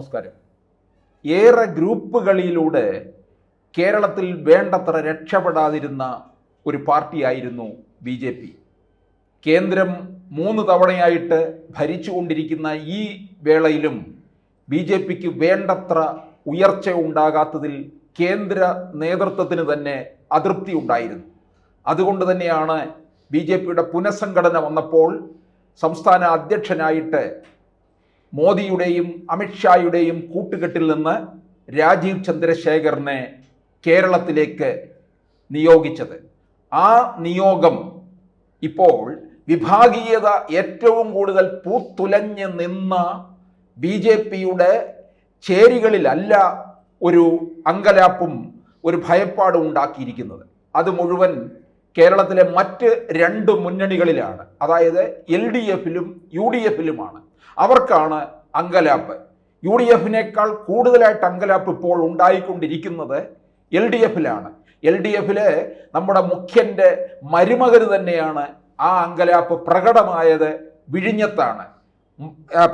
നമസ്കാരം. ഏറെ ഗ്രൂപ്പുകളിലൂടെ കേരളത്തിൽ വേണ്ടത്ര രക്ഷപ്പെടാതിരുന്ന ഒരു പാർട്ടിയായിരുന്നു ബി ജെ പി. കേന്ദ്രം മൂന്ന് തവണയായിട്ട് ഭരിച്ചുകൊണ്ടിരിക്കുന്ന ഈ വേളയിലും ബി ജെ പിക്ക് വേണ്ടത്ര ഉയർച്ച ഉണ്ടാകാത്തതിൽ കേന്ദ്ര നേതൃത്വത്തിന് തന്നെ അതൃപ്തി ഉണ്ടായിരുന്നു. അതുകൊണ്ട് തന്നെയാണ് ബി ജെ പിയുടെ പുനഃസംഘടന വന്നപ്പോൾ സംസ്ഥാന അധ്യക്ഷനായിട്ട് മോദിയുടെയും അമിത്ഷായുടെയും കൂട്ടുകെട്ടിൽ നിന്ന് രാജീവ് ചന്ദ്രശേഖറിനെ കേരളത്തിലേക്ക് നിയോഗിച്ചത്. ആ നിയോഗം ഇപ്പോൾ വിഭാഗീയത ഏറ്റവും കൂടുതൽ പൂത്തുലഞ്ഞ് നിന്ന ബി ജെ പിയുടെ ചേരികളിലല്ല ഒരു അങ്കലാപ്പും ഒരു ഭയപ്പാടും ഉണ്ടാക്കിയിരിക്കുന്നത്. അത് മുഴുവൻ കേരളത്തിലെ മറ്റ് രണ്ട് മുന്നണികളിലാണ്. അതായത് എൽ ഡി എഫിലും യു ഡി എഫിലുമാണ്. അവർക്കാണ് അങ്കലാപ്പ്. യു ഡി എഫിനേക്കാൾ കൂടുതലായിട്ട് അങ്കലാപ്പ് ഇപ്പോൾ ഉണ്ടായിക്കൊണ്ടിരിക്കുന്നത് എൽ ഡി എഫിലാണ്. എൽ ഡി എഫിലെ നമ്മുടെ മുഖ്യന്റെ മരുമകന് തന്നെയാണ് ആ അങ്കലാപ്പ് പ്രകടമായത് വിഴിഞ്ഞത്താണ്.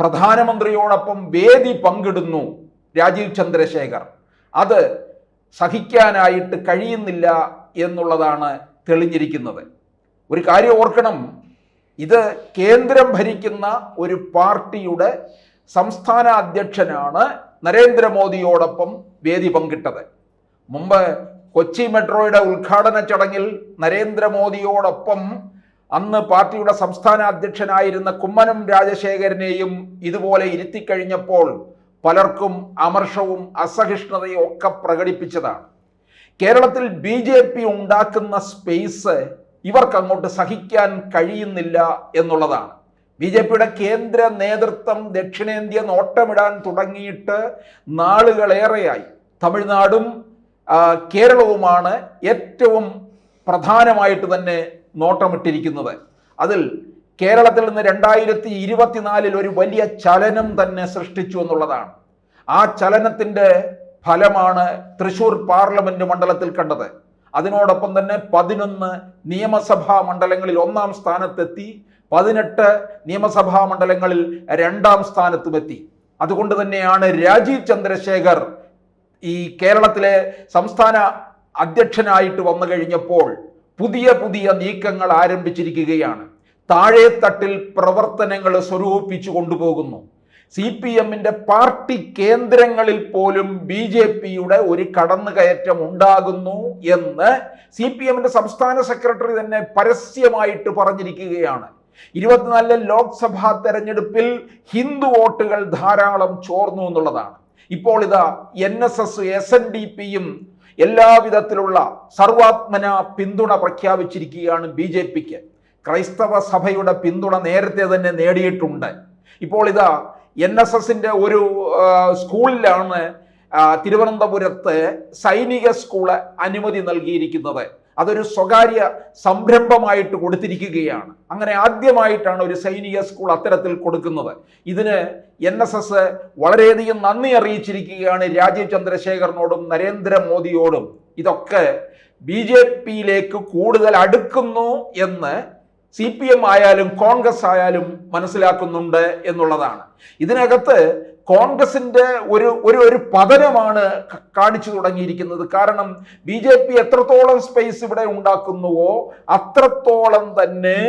പ്രധാനമന്ത്രിയോടൊപ്പം വേദി പങ്കിടുന്നു രാജീവ് ചന്ദ്രശേഖർ. അത് സഹിക്കാനായിട്ട് കഴിയുന്നില്ല എന്നുള്ളതാണ് തെളിഞ്ഞിരിക്കുന്നത്. ഒരു കാര്യം ഓർക്കണം. ഇത് കേന്ദ്രം ഭരിക്കുന്ന ഒരു പാർട്ടിയുടെ സംസ്ഥാന അധ്യക്ഷനാണ് നരേന്ദ്രമോദിയോടൊപ്പം വേദി പങ്കിട്ടത്. മുമ്പ് കൊച്ചി മെട്രോയുടെ ഉദ്ഘാടന ചടങ്ങിൽ നരേന്ദ്രമോദിയോടൊപ്പം അന്ന് പാർട്ടിയുടെ സംസ്ഥാന അധ്യക്ഷനായിരുന്ന കുമ്മനം രാജശേഖരനെയും ഇതുപോലെ ഇരുത്തിക്കഴിഞ്ഞപ്പോൾ പലർക്കും അമർഷവും അസഹിഷ്ണുതയും ഒക്കെ പ്രകടിപ്പിച്ചതാണ്. കേരളത്തിൽ ബി ജെ പി ഉണ്ടാക്കുന്ന സ്പേസ് ഇവർക്ക് അങ്ങോട്ട് സഹിക്കാൻ കഴിയുന്നില്ല എന്നുള്ളതാണ്. ബി ജെ പിയുടെ കേന്ദ്ര നേതൃത്വം ദക്ഷിണേന്ത്യ നോട്ടമിടാൻ തുടങ്ങിയിട്ട് നാളുകളേറെയായി. തമിഴ്നാടും കേരളവുമാണ് ഏറ്റവും പ്രധാനമായിട്ട് തന്നെ നോട്ടമിട്ടിരിക്കുന്നത്. അതിൽ കേരളത്തിൽ നിന്ന് രണ്ടായിരത്തി ഇരുപത്തിനാലിൽ ഒരു വലിയ ചലനം തന്നെ സൃഷ്ടിച്ചു എന്നുള്ളതാണ്. ആ ചലനത്തിന്റെ ഫലമാണ് തൃശൂർ പാർലമെന്റ് മണ്ഡലത്തിൽ കണ്ടത്. അതിനോടൊപ്പം തന്നെ പതിനൊന്ന് നിയമസഭാ മണ്ഡലങ്ങളിൽ ഒന്നാം സ്ഥാനത്തെത്തി പതിനെട്ട് നിയമസഭാ മണ്ഡലങ്ങളിൽ രണ്ടാം സ്ഥാനത്തുമെത്തി. അതുകൊണ്ട് തന്നെയാണ് രാജീവ് ചന്ദ്രശേഖർ ഈ കേരളത്തിലെ സംസ്ഥാന അധ്യക്ഷനായിട്ട് വന്നു കഴിഞ്ഞപ്പോൾ പുതിയ പുതിയ നീക്കങ്ങൾ ആരംഭിച്ചിരിക്കുകയാണ്. താഴെത്തട്ടിൽ പ്രവർത്തനങ്ങൾ സ്വരൂപിച്ചു കൊണ്ടുപോകുന്നു. സി പി എമ്മിന്റെ പാർട്ടി കേന്ദ്രങ്ങളിൽ പോലും ബി ജെ പിയുടെ ഒരു കടന്നുകയറ്റം ഉണ്ടാകുന്നു എന്ന് സി പി എമ്മിന്റെ സംസ്ഥാന സെക്രട്ടറി തന്നെ പരസ്യമായിട്ട് പറഞ്ഞിരിക്കുകയാണ്. ഇരുപത്തിനാലിലെ ലോക്സഭാ തെരഞ്ഞെടുപ്പിൽ ഹിന്ദു വോട്ടുകൾ ധാരാളം ചോർന്നു എന്നുള്ളതാണ്. ഇപ്പോൾ ഇതാ N S S S N D പിയും എല്ലാവിധത്തിലുള്ള സർവാത്മന പിന്തുണ പ്രഖ്യാപിച്ചിരിക്കുകയാണ് ബി ജെ പിക്ക്. ക്രൈസ്തവ സഭയുടെ പിന്തുണ നേരത്തെ തന്നെ നേടിയിട്ടുണ്ട്. ഇപ്പോൾ ഇതാ എൻ എസ് എസിന്റെ ഒരു സ്കൂളിലാണ് തിരുവനന്തപുരത്ത് സൈനിക സ്കൂൾ അനുമതി നൽകിയിരിക്കുന്നത്. അതൊരു സ്വകാര്യ സംരംഭമായിട്ട് കൊടുത്തിരിക്കുകയാണ്. അങ്ങനെ ആദ്യമായിട്ടാണ് ഒരു സൈനിക സ്കൂൾ അത്തരത്തിൽ കൊടുക്കുന്നത്. ഇതിന് എൻ എസ് എസ് വളരെയധികം നന്ദി അറിയിച്ചിരിക്കുകയാണ് രാജീവ് ചന്ദ്രശേഖറിനോടും നരേന്ദ്രമോദിയോടും. ഇതൊക്കെ ബി ജെ പിയിലേക്ക് കൂടുതൽ അടുക്കുന്നു എന്ന് സി പി എം ആയാലും കോൺഗ്രസ് ആയാലും മനസ്സിലാക്കുന്നുണ്ട് എന്നുള്ളതാണ്. ഇതിനകത്ത് കോൺഗ്രസിന്റെ ഒരു ഒരു ഒരു പതനമാണ് കാണിച്ചു തുടങ്ങിയിരിക്കുന്നത്. കാരണം ബി ജെ പി എത്രത്തോളം സ്പേസ് ഇവിടെ ഉണ്ടാക്കുന്നുവോ അത്രത്തോളം തന്നെ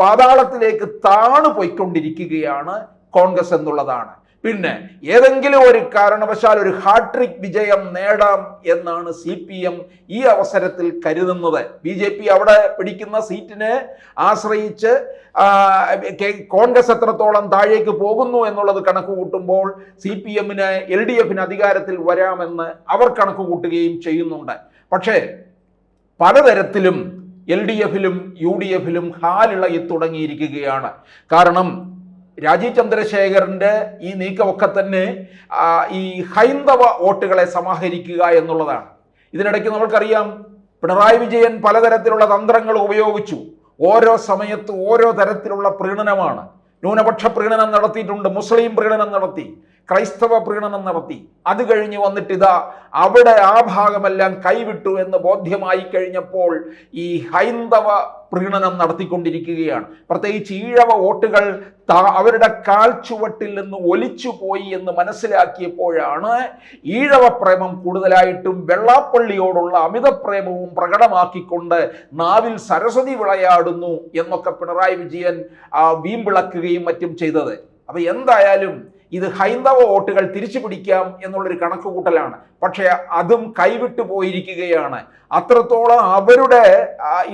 പാതാളത്തിലേക്ക് താണു പോയിക്കൊണ്ടിരിക്കുകയാണ് കോൺഗ്രസ് എന്നുള്ളതാണ്. പിന്നെ ഏതെങ്കിലും ഒരു കാരണവശാൽ ഒരു ഹാട്രിക് വിജയം നേടാം എന്നാണ് സി പി എം ഈ അവസരത്തിൽ കരുതുന്നത്. ബി ജെ പി അവിടെ പിടിക്കുന്ന സീറ്റിനെ ആശ്രയിച്ച് കോൺഗ്രസ് എത്രത്തോളം താഴേക്ക് പോകുന്നു എന്നുള്ളത് കണക്ക് കൂട്ടുമ്പോൾ സി പി എമ്മിന് എൽ ഡി എഫിന് അധികാരത്തിൽ വരാമെന്ന് അവർ കണക്ക് കൂട്ടുകയും ചെയ്യുന്നുണ്ട്. പക്ഷേ പലതരത്തിലും എൽ ഡി എഫിലും യു ഡി എഫിലും ഹാലിളകി തുടങ്ങിയിരിക്കുകയാണ്. കാരണം രാജീവ് ചന്ദ്രശേഖരന്റെ ഈ നീക്കമൊക്കെ തന്നെ ഈ ഹൈന്ദവ വോട്ടുകളെ സമാഹരിക്കുക എന്നുള്ളതാണ്. ഇതിനിടയ്ക്ക് നമ്മൾക്കറിയാം പിണറായി വിജയൻ പലതരത്തിലുള്ള തന്ത്രങ്ങൾ ഉപയോഗിച്ചു. ഓരോ സമയത്ത് ഓരോ തരത്തിലുള്ള പ്രീണനമാണ്. ന്യൂനപക്ഷ പ്രീണനം നടത്തിയിട്ടുണ്ട് മുസ്ലിം പ്രീണനം നടത്തി. ക്രൈസ്തവ പ്രീണനം നടത്തി. അത് കഴിഞ്ഞ് വന്നിട്ട് ഇതാ അവിടെ ആ ഭാഗമെല്ലാം കൈവിട്ടു എന്ന് ബോധ്യമായി കഴിഞ്ഞപ്പോൾ ഈ ഹൈന്ദവ പ്രീണനം നടത്തിക്കൊണ്ടിരിക്കുകയാണ്. പ്രത്യേകിച്ച് ഈഴവ വോട്ടുകൾ അവരുടെ കാൽ ചുവട്ടിൽ നിന്ന് ഒലിച്ചുപോയി എന്ന് മനസ്സിലാക്കിയപ്പോഴാണ് ഈഴവ പ്രേമം കൂടുതലായിട്ടും വെള്ളാപ്പള്ളിയോടുള്ള അമിത അമിതപ്രേമവും പ്രകടമാക്കിക്കൊണ്ട് നാവിൽ സരസ്വതി വിളയാടുന്നു എന്നൊക്കെ പിണറായി വിജയൻ വീമ്പിളക്കുകയും മറ്റും ചെയ്തത്. അപ്പൊ എന്തായാലും ഇത് ഹൈന്ദവ വോട്ടുകൾ തിരിച്ചു പിടിക്കാം എന്നുള്ളൊരു കണക്കുകൂട്ടലാണ്. പക്ഷേ അതും കൈവിട്ടു പോയിരിക്കുകയാണ്. അത്രത്തോളം അവരുടെ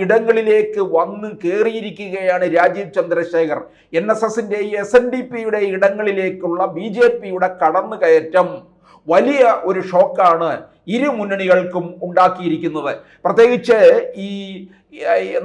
ഇടങ്ങളിലേക്ക് വന്ന് കയറിയിരിക്കുകയാണ് രാജീവ് ചന്ദ്രശേഖർ. എൻ എസ് എസിന്റെ എസ് എൻ ഡി പിയുടെ ഇടങ്ങളിലേക്കുള്ള ബി ജെ പിയുടെ കടന്നുകയറ്റം വലിയ ഒരു ഷോക്കാണ് ഇരു മുന്നണികൾക്കും ഉണ്ടാക്കിയിരിക്കുന്നത്. പ്രത്യേകിച്ച് ഈ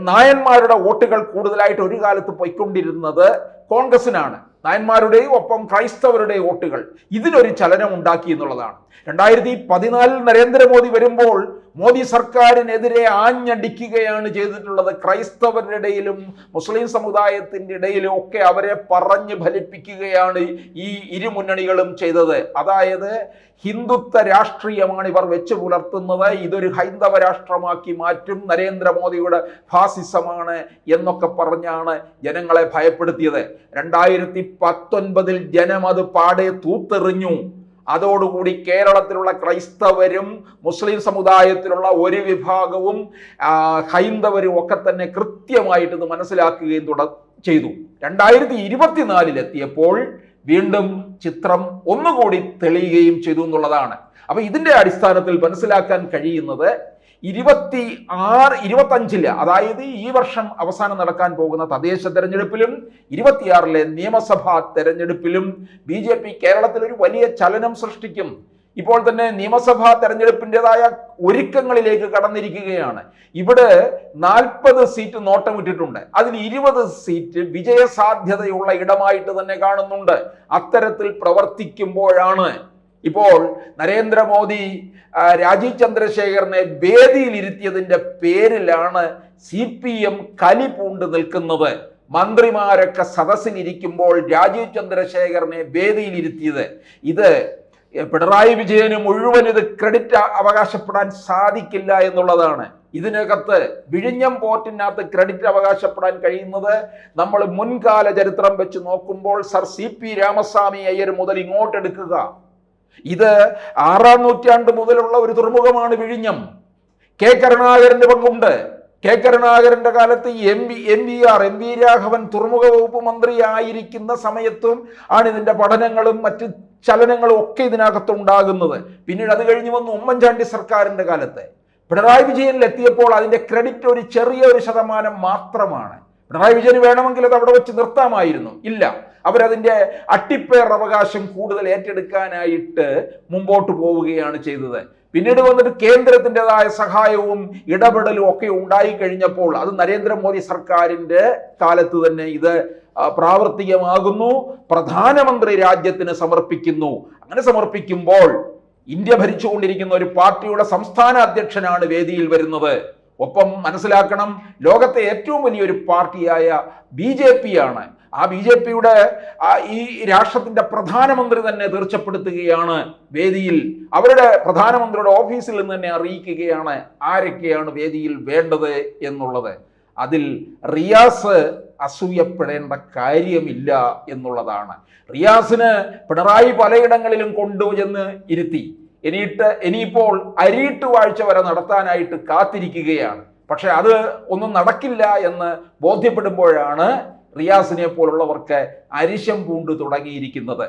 നായന്മാരുടെ വോട്ടുകൾ കൂടുതലായിട്ട് ഒരു കാലത്ത് പോയിക്കൊണ്ടിരുന്നത് കോൺഗ്രസിനാണ്. നായന്മാരുടെയും ഒപ്പം ക്രൈസ്തവരുടെയും വോട്ടുകൾ. ഇതിനൊരു ചലനം ഉണ്ടാക്കി എന്നുള്ളതാണ്. രണ്ടായിരത്തി പതിനാലിൽ നരേന്ദ്രമോദി വരുമ്പോൾ മോദി സർക്കാരിനെതിരെ ആഞ്ഞടിക്കുകയാണ് ചെയ്തിട്ടുള്ളത്. ക്രൈസ്തവരുടെ ഇടയിലും മുസ്ലിം സമുദായത്തിന്റെ ഇടയിലും ഒക്കെ അവരെ പറഞ്ഞ് ഫലിപ്പിക്കുകയാണ് ഈ ഇരുമുന്നണികളും ചെയ്തത്. അതായത് ഹിന്ദുത്വ രാഷ്ട്രീയമാണ് ഇവർ വെച്ച് പുലർത്തുന്നത്. ഇതൊരു ഹൈന്ദവ രാഷ്ട്രമാക്കി മാറ്റും. നരേന്ദ്രമോദിയുടെ ഫാസിസമാണ് എന്നൊക്കെ പറഞ്ഞാണ് ജനങ്ങളെ ഭയപ്പെടുത്തിയത്. രണ്ടായിരത്തി പത്തൊൻപതിൽ ജനം അത് പാടെ തൂത്തെറിഞ്ഞു. അതോടുകൂടി കേരളത്തിലുള്ള ക്രൈസ്തവരും മുസ്ലിം സമുദായത്തിലുള്ള ഒരു വിഭാഗവും ഹൈന്ദവരും ഒക്കെ തന്നെ കൃത്യമായിട്ട് ഇത് മനസ്സിലാക്കുകയും തുട ചെയ്തു. രണ്ടായിരത്തി ഇരുപത്തിനാലിലെത്തിയപ്പോൾ വീണ്ടും ചിത്രം ഒന്നുകൂടി തെളിയുകയും ചെയ്തു എന്നുള്ളതാണ്. അപ്പൊ ഇതിന്റെ അടിസ്ഥാനത്തിൽ മനസ്സിലാക്കാൻ കഴിയുന്നത് ഇരുപത്തി ആറ് ഇരുപത്തഞ്ചിൽ അതായത് ഈ വർഷം അവസാനം നടക്കാൻ പോകുന്ന തദ്ദേശ തെരഞ്ഞെടുപ്പിലും ഇരുപത്തിയാറിലെ നിയമസഭാ തെരഞ്ഞെടുപ്പിലും ബി ജെ പി കേരളത്തിൽ ഒരു വലിയ ചലനം സൃഷ്ടിക്കും. ഇപ്പോൾ തന്നെ നിയമസഭാ തെരഞ്ഞെടുപ്പിന്റെതായ ഒരുക്കങ്ങളിലേക്ക് കടന്നിരിക്കുകയാണ്. ഇവിടെ നാൽപ്പത് സീറ്റ് നോട്ടം ഇട്ടിട്ടുണ്ട് അതിൽ ഇരുപത് സീറ്റ് വിജയസാധ്യതയുള്ള ഇടമായിട്ട് തന്നെ കാണുന്നുണ്ട്. അത്തരത്തിൽ പ്രവർത്തിക്കുമ്പോഴാണ് ഇപ്പോൾ നരേന്ദ്രമോദി രാജീവ് ചന്ദ്രശേഖരനെ വേദിയിൽ ഇരുത്തിയതിന്റെ പേരിലാണ് സി പി എം കലി പൂണ്ട് നിൽക്കുന്നത്. മന്ത്രിമാരൊക്കെ സദസ്സിലിരിക്കുമ്പോൾ രാജീവ് ചന്ദ്രശേഖരനെ വേദിയിൽ ഇരുത്തിയത് ഇത് പിണറായി വിജയന് മുഴുവൻ ഇത് ക്രെഡിറ്റ് അവകാശപ്പെടാൻ സാധിക്കില്ല എന്നുള്ളതാണ്. ഇതിനകത്ത് വിഴിഞ്ഞം പോർട്ടിനകത്ത് ക്രെഡിറ്റ് അവകാശപ്പെടാൻ കഴിയുന്നത് നമ്മൾ മുൻകാല ചരിത്രം വെച്ച് നോക്കുമ്പോൾ sir C P Ramaswamy Iyer മുതൽ ഇങ്ങോട്ടെടുക്കുക. ഇത് ആറാം നൂറ്റാണ്ട് മുതലുള്ള ഒരു തുറമുഖമാണ് വിഴിഞ്ഞം. കെ കരുണാകരന്റെ പങ്കുണ്ട്. കെ കരുണാകരന്റെ കാലത്ത് M V M V R M V Raghavan തുറമുഖ വകുപ്പ് മന്ത്രിയായിരിക്കുന്ന സമയത്തും ആണ് ഇതിന്റെ പഠനങ്ങളും മറ്റ് ചലനങ്ങളും ഒക്കെ ഇതിനകത്ത് ഉണ്ടാകുന്നത്. പിന്നീട് അത് കഴിഞ്ഞ് വന്ന് ഉമ്മൻചാണ്ടി സർക്കാരിന്റെ കാലത്ത്. പിണറായി വിജയനിൽ എത്തിയപ്പോൾ അതിന്റെ ക്രെഡിറ്റ് ഒരു ചെറിയ ഒരു ശതമാനം മാത്രമാണ്. പിണറായി വിജയന് വേണമെങ്കിൽ അത് അവിടെ വെച്ച് നിർത്താമായിരുന്നു. ഇല്ല. അവരതിന്റെ അട്ടിപ്പേർ അവകാശം കൂടുതൽ ഏറ്റെടുക്കാനായിട്ട് മുമ്പോട്ട് പോവുകയാണ് ചെയ്തത്. പിന്നീട് വന്നിട്ട് കേന്ദ്രത്തിന്റെതായ സഹായവും ഇടപെടലും ഒക്കെ ഉണ്ടായി കഴിഞ്ഞപ്പോൾ അത് നരേന്ദ്രമോദി സർക്കാരിന്റെ കാലത്ത് തന്നെ ഇത് പ്രാവർത്തികമാകുന്നു. പ്രധാനമന്ത്രി രാജ്യത്തിന് സമർപ്പിക്കുന്നു. അങ്ങനെ സമർപ്പിക്കുമ്പോൾ ഇന്ത്യ ഭരിച്ചുകൊണ്ടിരിക്കുന്ന ഒരു പാർട്ടിയുടെ സംസ്ഥാന അധ്യക്ഷനാണ് വേദിയിൽ വരുന്നത്. ഒപ്പം മനസ്സിലാക്കണം ലോകത്തെ ഏറ്റവും വലിയൊരു പാർട്ടിയായ ബി ജെ പി ആണ് ആ ബി ജെ പിയുടെ ഈ രാഷ്ട്രത്തിന്റെ പ്രധാനമന്ത്രി തന്നെ തീർച്ചപ്പെടുത്തുകയാണ് വേദിയിൽ. അവരുടെ പ്രധാനമന്ത്രിയുടെ ഓഫീസിൽ നിന്ന് തന്നെ അറിയിക്കുകയാണ് ആരൊക്കെയാണ് വേദിയിൽ വേണ്ടത് എന്നുള്ളത്. അതിൽ റിയാസ് അസൂയപ്പെടേണ്ട കാര്യമില്ല എന്നുള്ളതാണ്. റിയാസിന് പിണറായി പലയിടങ്ങളിലും കൊണ്ടുചെന്ന് ഇരുത്തി. ഇനിയിട്ട് ഇനിയിപ്പോൾ അരിയിട്ട് വാഴ്ച വരെ നടത്താനായിട്ട് കാത്തിരിക്കുകയാണ്. പക്ഷെ അത് ഒന്നും നടക്കില്ല എന്ന് ബോധ്യപ്പെടുമ്പോഴാണ് റിയാസിനെ പോലുള്ളവർക്ക് അരിശം പൂണ്ടു തുടങ്ങിയിരിക്കുന്നത്.